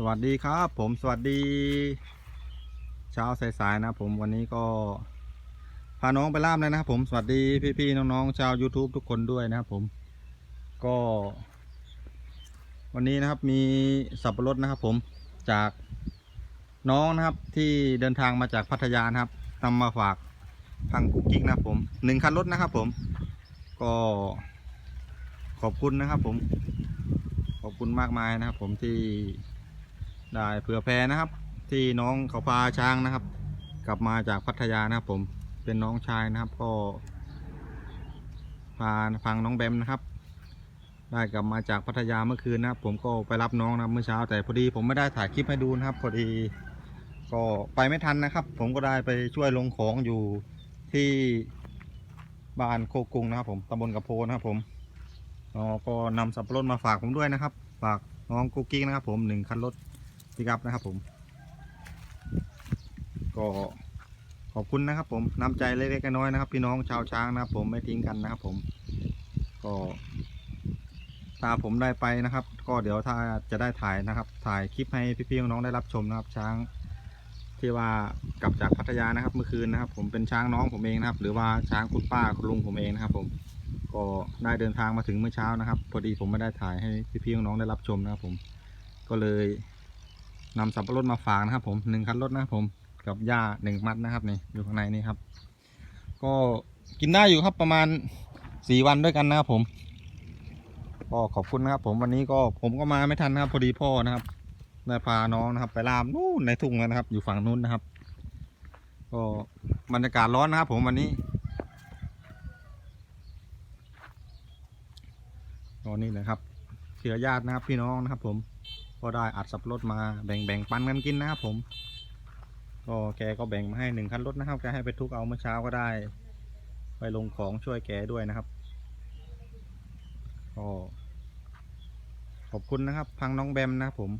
สวัสดีครับ ผมสวัสดี เช้าสายๆนะผมวันนี้ก็ พาน้องไปล่ามเลยนะครับผมสวัสดีพี่ๆน้องๆชาว YouTube ทุกคนด้วยนะครับผมก็ วันนี้นะครับมีสับปะรดนะครับผมจากน้องนะครับที่เดินทางมาจากพัทยานะครับนำมาฝากพังกุ๊กกิ๊กนะครับผมหนึ่งคันรถนะครับผมก็ขอบคุณนะครับผมขอบคุณมากมายนะครับผมที่ ได้เผื่อแพรนะครับ ที่น้องเขาพาช้างนะครับ กลับมาจากพัทยานะครับ ผมเป็นน้องชายนะครับ ก็พาฟังน้องแบมนะครับ ได้กลับมาจากพัทยาเมื่อคืนนะครับ ผมก็ไปรับน้องนะเมื่อเช้า แต่พอดีผมไม่ได้ถ่ายคลิปให้ดูนะครับ พอดีก็ไปไม่ทันนะครับ ผมก็ได้ไปช่วยลงของอยู่ที่บ้านโคกุงนะครับ ผมตำบลกระโพนะครับ ผมอ๋อก็นำสับปะรดมาฝากผมด้วยนะครับ ฝากน้องกุ๊กกิ๊กนะครับ ผมหนึ่งคันรถ ปิกัพนะครับผม ก็ขอบคุณนะครับ ผมน้ำใจเล็กๆน้อยๆนะครับ พี่น้องชาวช้างนะครับ ผมไม่ทิ้งกันนะครับ ผม ก็ถ้าผมได้ไปนะครับ ก็เดี๋ยวถ้าจะได้ถ่ายนะครับ ถ่ายคลิปให้พี่ๆน้องๆได้รับชมนะครับ ช้างที่ว่ากลับจากพัทยานะครับ เมื่อคืนนะครับ ผมเป็นช้างน้องผมเองนะครับ หรือว่าช้างคุณป้าคุณลุงผมเองนะครับ ผมก็ได้เดินทางมาถึงเมื่อเช้านะครับ พอดีผมไม่ได้ถ่ายให้พี่ๆน้องๆได้รับชมนะครับ ผมก็เลย นำสับปะรดมาฝากนะครับ ผมหนึ่งคันรถนะครับผมกับหญ้าหนึ่งมัดนะครับนี่อยู่ข้างในนี่ครับ ก็กินได้อยู่ครับประมาณสี่วันด้วยกันนะครับผมก็ขอบคุณนะครับ ผมวันนี้ก็ผมก็มาไม่ทันนะครับพอดีพ่อนะครับได้พาน้องนะครับ ไปลามนู่นในทุ่งนะครับ อยู่ฝั่งนู้นนะครับ ก็บรรยากาศร้อนนะครับ ผมวันนี้ก็นี่นะครับเครือญาตินะครับพี่น้องนะครับผม ก็ได้อัดสับปะรถมาแบ่งแบ่งปันกันกินนะครับผม ก็แกก็แบ่งมาให้หนึ่งคันรถนะครับแกให้ไปทุกเอาเมื่อเช้าก็ได้ ไปลงของช่วยแกด้วยนะครับก็ขอบคุณนะครับพังน้องแบมนะครับผม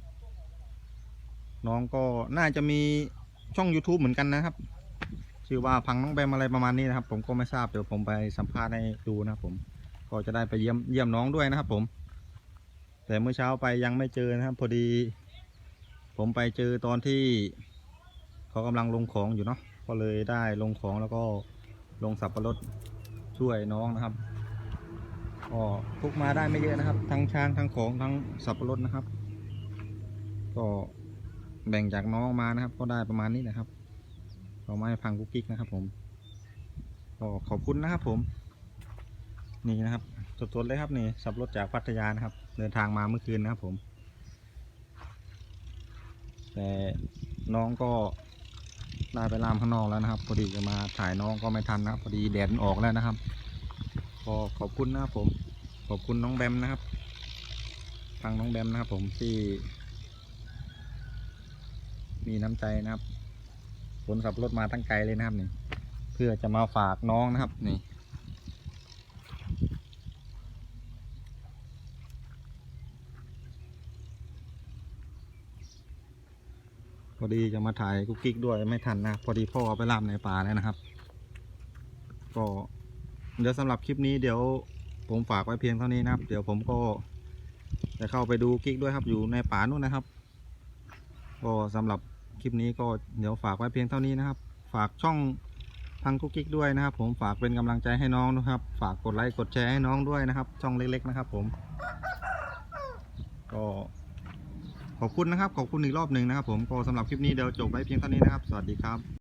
น้องก็น่าจะมีช่อง YouTube เหมือนกันนะครับ ชื่อว่าพังน้องแบมอะไรประมาณนี้นะครับ ผมก็ไม่ทราบเดี๋ยวผมไปสัมภาษณ์ให้ดูนะครับผม ก็จะได้ไปเยี่ยมเยี่ยมน้องด้วยนะครับผม แต่เมื่อเช้าไปยังไม่เจอนะครับ พอดี ผมไปเจอตอนที่เขากำลังลงของอยู่เนาะก็เลยได้ลงของแล้วก็ลงสับปะรดช่วยน้องนะครับก็ทุกมาได้ไม่เยอะนะครับ ทั้งช้างทั้งของทั้งสับปะรดนะครับ ก็แบ่งจากน้องมานะครับ ก็ได้ประมาณนี้นะครับก็มาให้พังกุ๊กกิ๊กนะครับ ผมก็ขอบคุณนะครับผม นี่นะครับ สดๆเลยครับนี่สับรถจากพัทยานะครับ เดินทางมาเมื่อคืนนะครับผม แต่น้องก็ได้ไปล่ามข้างนอกแล้วนะครับ พอดีจะมาถ่ายน้องก็ไม่ทันนะพอดีแดดออกแล้วนะครับก็ขอบคุณนะครับผม ขอบคุณน้องแบมนะครับ ทางน้องแบมนะครับผมที่ มีน้ำใจนะครับขนสับรถมาตั้งไกลเลยนะครับนี่ เพื่อจะมาฝากน้องนะครับนี่ พอดีจะมาถ่ายกุ๊กกิ๊กด้วยไม่ทันนะ พอดีพ่อไปล่ามในป่าแล้วนะครับ ก็เดี๋ยวสำหรับคลิปนี้เดี๋ยวผมฝากไว้เพียงเท่านี้นะครับ เดี๋ยวผมก็จะเข้าไปดูกิ๊กด้วยครับอยู่ในป่านู่นนะครับ ก็สำหรับคลิปนี้ก็เดี๋ยวฝากไว้เพียงเท่านี้นะครับ ฝากช่องทางกุ๊กกิ๊กด้วยนะครับ ผมฝากเป็นกำลังใจให้น้องนะครับ ฝากกดไลค์กดแชร์ให้น้องด้วยนะครับ ช่องเล็ก ๆ นะครับ ผมก็ ขอบคุณนะครับ ขอบคุณอีกรอบหนึ่งนะครับผมก็สำหรับคลิปนี้เดี๋ยวจบไว้เพียงเท่านี้นะครับ สวัสดีครับ